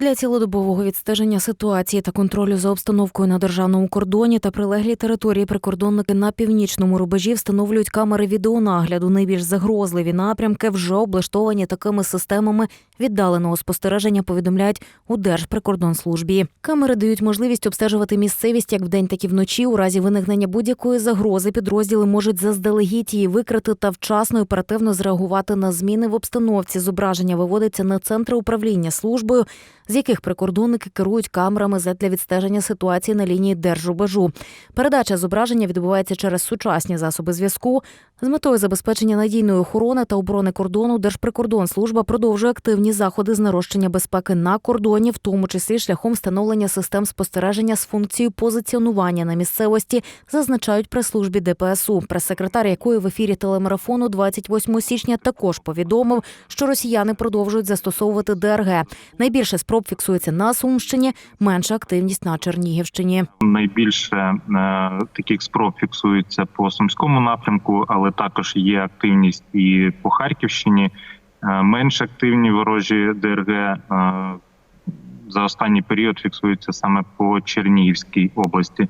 Для цілодобового відстеження ситуації та контролю за обстановкою на державному кордоні та прилеглій території прикордонники на північному рубежі встановлюють камери відеонагляду. Найбільш загрозливі напрямки вже облаштовані такими системами віддаленого спостереження. Повідомляють у Держприкордонслужбі. Камери дають можливість обстежувати місцевість як вдень, так і вночі. У разі виникнення будь-якої загрози підрозділи можуть заздалегідь її викрити та вчасно оперативно зреагувати на зміни в обстановці. Зображення виводиться на центри управління службою з яких прикордонники керують камерами задля відстеження ситуації на лінії держрубежу. Передача зображення відбувається через сучасні засоби зв'язку. З метою забезпечення надійної охорони та оборони кордону Держприкордонслужба продовжує активні заходи з нарощення безпеки на кордоні, в тому числі шляхом встановлення систем спостереження з функцією позиціонування на місцевості, зазначають прес-службі ДПСУ. Прес-секретар якої в ефірі телемарафону 28 січня також повідомив, що росіяни продовжують застосовувати ДРГ. Найбільше спроб фіксується на Сумщині, менша активність на Чернігівщині. Найбільше е, таких спроб фіксується по сумському напрямку, але також є активність і по Харківщині. Е, менш активні ворожі ДРГ е, за останній період фіксуються саме по Чернігівській області.